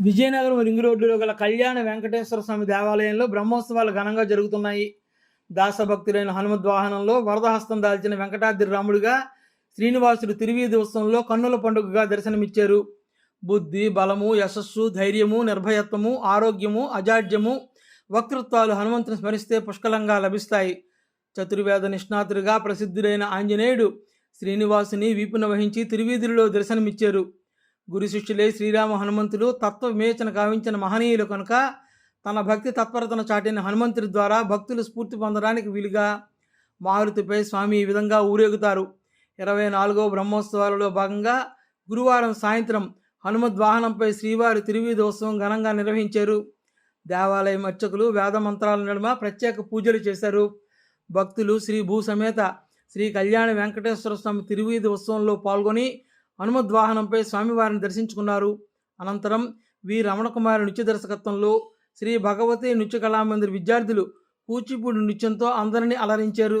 Vizianagaram ring రోడ్డులో గల కళ్యాణ వెంకటేశ్వర స్వామి దేవాలయంలో బ్రహ్మోత్సవాలు ఘనంగా జరుగుతున్నాయి. దాసభక్తులైన హనుమద్ వాహనంలో వరదహస్తం దాల్చిన వెంకటాద్రి రాముడిగా శ్రీనివాసుడు తిరువీధి ఉత్సవంలో కన్నుల పండుగగా దర్శనమిచ్చారు. బుద్ధి బలము యశస్సు ధైర్యము నిర్భయత్వము ఆరోగ్యము అజాడ్యము వక్తృత్వాలు హనుమంతుని స్మరిస్తే పుష్కలంగా లభిస్తాయి. చతుర్వేద నిష్ణాతుడిగా ప్రసిద్ధుడైన ఆంజనేయుడు శ్రీనివాసుని వీపున వహించి తిరువీధులలో దర్శనమిచ్చారు. గురు శిష్యులే శ్రీరామ హనుమంతులు తత్వ వివేచన కావించిన మహనీయులు కనుక తన భక్తి తత్పరతను చాటిన హనుమంతుడి ద్వారా భక్తులు స్ఫూర్తి పొందడానికి వీలుగా మారుతిపై స్వామి ఈ విధంగా ఊరేగుతారు. ఇరవై నాలుగో బ్రహ్మోత్సవాలలో భాగంగా గురువారం సాయంత్రం హనుమద్వాహనంపై శ్రీవారి తిరువీధోత్సవం ఘనంగా నిర్వహించారు. దేవాలయం అర్చకులు వేద మంత్రాల నడుమ ప్రత్యేక పూజలు చేశారు. భక్తులు శ్రీ భూ సమేత శ్రీ కళ్యాణ వెంకటేశ్వర స్వామి తిరువీధి ఉత్సవంలో పాల్గొని హనుమద్వాహనంపై స్వామివారిని దర్శించుకున్నారు. అనంతరం వి రమణకుమారి నృత్య దర్శకత్వంలో శ్రీ భగవతి నృత్య కళామందిర్ విద్యార్థులు కూచిపూడి నృత్యంతో అందరినీ అలరించారు.